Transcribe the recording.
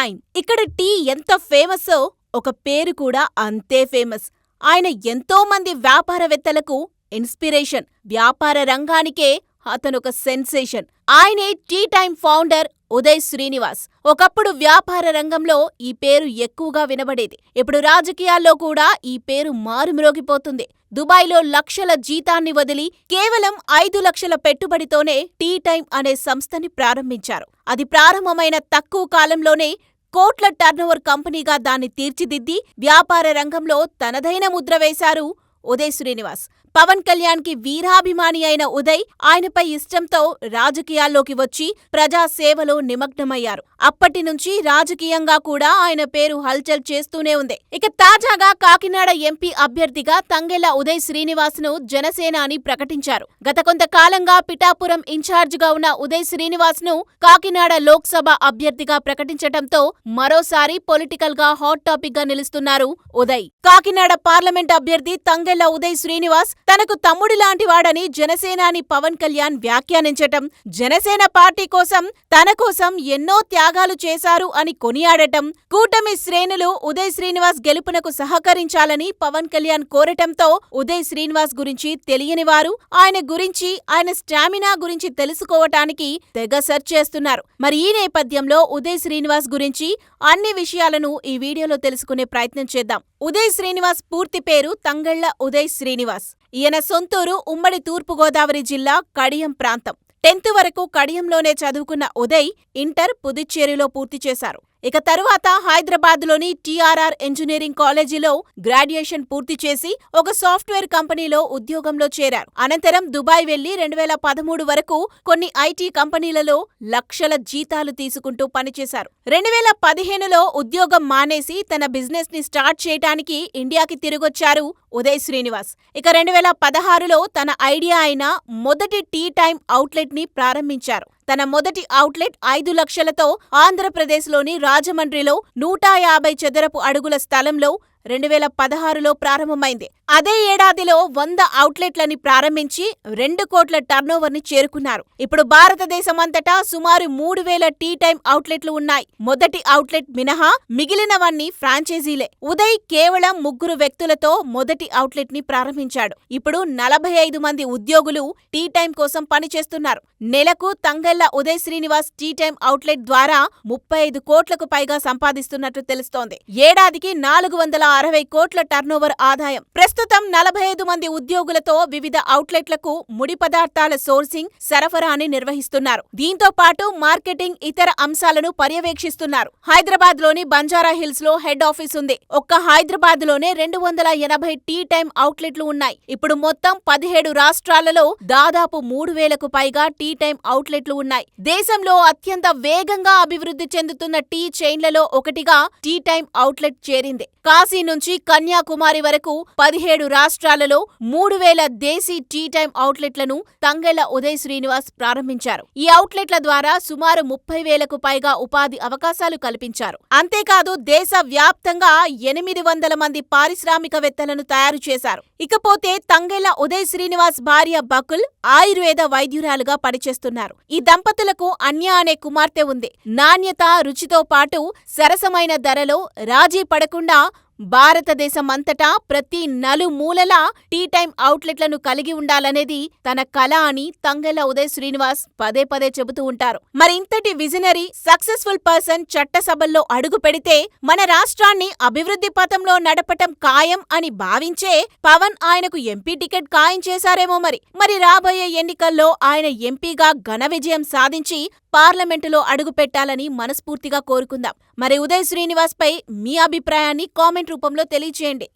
Time ఇక్కడ tea ఎంత ఫేమస్సో ఒక పేరు కూడా అంతే ఫేమస్. ఆయన ఎంతో మంది వ్యాపారవేత్తలకు ఇన్స్పిరేషన్. వ్యాపార రంగానికే అతనొక సెన్సేషన్. ఆయనే tea time founder Uday Srinivas. ఒకప్పుడు వ్యాపార రంగంలో ఈ పేరు ఎక్కువగా వినబడేది. ఇప్పుడు రాజకీయాల్లో కూడా ఈ పేరు మారుమ్రోగిపోతుంది. దుబాయ్లో లక్షల జీతాన్ని వదిలి కేవలం ఐదు లక్షల పెట్టుబడితోనే టీ టైం అనే సంస్థని ప్రారంభించారు. అది ప్రారంభమైన తక్కువ కాలంలోనే కోట్ల టర్నోవర్ కంపెనీగా దాన్ని తీర్చిదిద్ది వ్యాపార రంగంలో తనదైన ముద్ర వేశారు ఉదయ్ శ్రీనివాస్. పవన్ కళ్యాణ్కి వీరాభిమాని అయిన ఉదయ్ ఆయనపై ఇష్టంతో రాజకీయాల్లోకి వచ్చి ప్రజాసేవలో నిమగ్నమయ్యారు. అప్పటినుంచి రాజకీయంగా కూడా ఆయన పేరు హల్చల్ చేస్తూనే ఉంది. ఇక తాజాగా కాకినాడ ఎంపీ అభ్యర్థిగా తంగెళ్ళ ఉదయ్ శ్రీనివాస్ను జనసేనాని ప్రకటించారు. గత కొంతకాలంగా పిఠాపురం ఇన్ఛార్జిగా ఉన్న ఉదయ్ శ్రీనివాస్ను కాకినాడ లోక్సభ అభ్యర్థిగా ప్రకటించటంతో మరోసారి పొలిటికల్గా హాట్ టాపిక్గా నిలుస్తున్నారు ఉదయ్. కాకినాడ పార్లమెంట్ అభ్యర్థి తంగెళ్ళ ఉదయ్ శ్రీనివాస్ తనకు తమ్ముడిలాంటి వాడని జనసేనాని పవన్ కళ్యాణ్ వ్యాఖ్యానించటం, జనసేన పార్టీ కోసం తన కోసం ఎన్నో త్యాగాలు చేశారు అని కొనియాడటం, కూటమి శ్రేణులు ఉదయ్ శ్రీనివాస్ గెలుపునకు సహకరించాలని పవన్ కళ్యాణ్ కోరటంతో ఉదయ్ శ్రీనివాస్ గురించి తెలియని వారు ఆయన గురించి, ఆయన స్టామినా గురించి తెలుసుకోవటానికి తెగ సెర్చ్ చేస్తున్నారు. మరి ఈ నేపథ్యంలో ఉదయ్ శ్రీనివాస్ గురించి అన్ని విషయాలను ఈ వీడియోలో తెలుసుకునే ప్రయత్నం చేద్దాం. ఉదయ్ శ్రీనివాస్ పూర్తి పేరు తంగళ్ళ ఉదయ్ శ్రీనివాస్. ఈయన సొంతూరు ఉమ్మడి తూర్పుగోదావరి జిల్లా కడియం ప్రాంతం. టెన్త్ వరకు కడియంలోనే చదువుకున్న ఉదయ్ ఇంటర్ పుదుచ్చేరిలో పూర్తి చేశారు. ఇక తరువాత హైదరాబాద్లోని టీఆర్ఆర్ ఇంజనీరింగ్ కాలేజీలో గ్రాడ్యుయేషన్ పూర్తి చేసి ఒక సాఫ్ట్వేర్ కంపెనీలో ఉద్యోగంలో చేరారు. అనంతరం దుబాయ్ వెళ్ళి రెండువేల పదమూడు వరకు కొన్ని ఐటీ కంపెనీలలో లక్షల జీతాలు తీసుకుంటూ పనిచేశారు. రెండువేల పదిహేనులో ఉద్యోగం మానేసి తన బిజినెస్ని స్టార్ట్ చేయటానికి ఇండియాకి తిరిగొచ్చారు ఉదయ్ శ్రీనివాస్. ఇక రెండువేల పదహారులో తన ఐడియా అయిన మొదటి టీ టైమ్ అవుట్లెట్ని ప్రారంభించారు. తన మొదటి అవుట్లెట్ ఐదు లక్షలతో ఆంధ్రప్రదేశ్లోని రాజమండ్రిలో నూట యాభై చదరపు అడుగుల స్థలంలో రెండువేల పదహారులో ప్రారంభమైంది. అదే ఏడాదిలో వంద అవుట్లెట్లని ప్రారంభించి రెండు కోట్ల టర్నోవర్ని చేరుకున్నారు. ఇప్పుడు భారతదేశమంతటా సుమారు మూడు వేల టీ టైమ్ అవుట్లెట్లు ఉన్నాయి. మొదటి అవుట్లెట్ మినహా మిగిలినవన్నీ ఫ్రాంచైజీలే. ఉదయ్ కేవలం ముగ్గురు వ్యక్తులతో మొదటి అవుట్లెట్ని ప్రారంభించాడు. ఇప్పుడు నలభై ఐదు మంది ఉద్యోగులు టీ టైం కోసం పనిచేస్తున్నారు. నెలకు Thangella Uday Srinivas tea time outlet ద్వారా ముప్పై ఐదు కోట్లకు పైగా సంపాదిస్తున్నట్లు తెలుస్తోంది. ఏడాదికి నాలుగు వందల అరవై కోట్ల టర్నోవర్ ఆదాయం. ప్రస్తుతం నలభై ఐదు మంది ఉద్యోగులతో వివిధ అవుట్లెట్లకు ముడి పదార్థాల సోర్సింగ్, సరఫరాని నిర్వహిస్తున్నారు. దీంతో పాటు మార్కెటింగ్, ఇతర అంశాలను పర్యవేక్షిస్తున్నారు. హైదరాబాద్లోని బంజారా హిల్స్లో హెడ్ ఆఫీస్ ఉంది. ఒక్క హైదరాబాద్లోనే రెండు వందల ఎనభై టీ టైమ్ అవుట్లెట్లు ఉన్నాయి. ఇప్పుడు మొత్తం పదిహేడు రాష్ట్రాలలో దాదాపు మూడు వేలకు పైగా టీ టైమ్ అవుట్లెట్లు ఉన్నాయి. దేశంలో అత్యంత వేగంగా అభివృద్ధి చెందుతున్న టీ చైన్లలో ఒకటిగా టీ టైమ్ అవుట్లెట్ చేరింది. కాశీ నుంచి కన్యాకుమారి వరకు పదిహేడు రాష్ట్రాలలో మూడు వేల దేశీ టీ టైం అవుట్లెట్లను తంగెళ్ళ ఉదయ్ శ్రీనివాస్ ప్రారంభించారు. ఈ అవుట్లెట్ల ద్వారా సుమారు ముప్పై వేలకు పైగా ఉపాధి అవకాశాలు కల్పించారు. అంతేకాదు దేశ వ్యాప్తంగా ఎనిమిది వందల మంది పారిశ్రామికవేత్తలను తయారు చేశారు. ఇకపోతే తంగెళ్ళ ఉదయ్ శ్రీనివాస్ భార్య బకుల్ ఆయుర్వేద వైద్యురాలుగా పనిచేస్తున్నారు. ఈ దంపతులకు అన్య అనే కుమార్తె ఉంది. నాణ్యత, రుచితో పాటు సరసమైన ధరలో రాజీ పడకుండా భారతదేశమంతటా ప్రతి నలుమూలలా టీ టైం అవుట్లెట్లను కలిగి ఉండాలనేది తన కల అని తంగెళ్ళ ఉదయ్ శ్రీనివాస్ పదే పదే చెబుతూ ఉంటారు. మరింతటి విజనరీ, సక్సెస్ఫుల్ పర్సన్ చట్టసభల్లో అడుగు పెడితే మన రాష్ట్రాన్ని అభివృద్ధి పథంలో నడపటం ఖాయం అని భావించే పవన్ ఆయనకు ఎంపీ టికెట్ ఖాయం చేశారేమో మరి. మరి రాబోయే ఎన్నికల్లో ఆయన ఎంపీగా ఘన విజయం సాధించి పార్లమెంటులో అడుగు పెట్టాలని మనస్ఫూర్తిగా కోరుకుందాం. మరి ఉదయ్ శ్రీనివాస్ పై మీ అభిప్రాయాన్ని కామెంట్ రూపంలో తెలియచేయండి.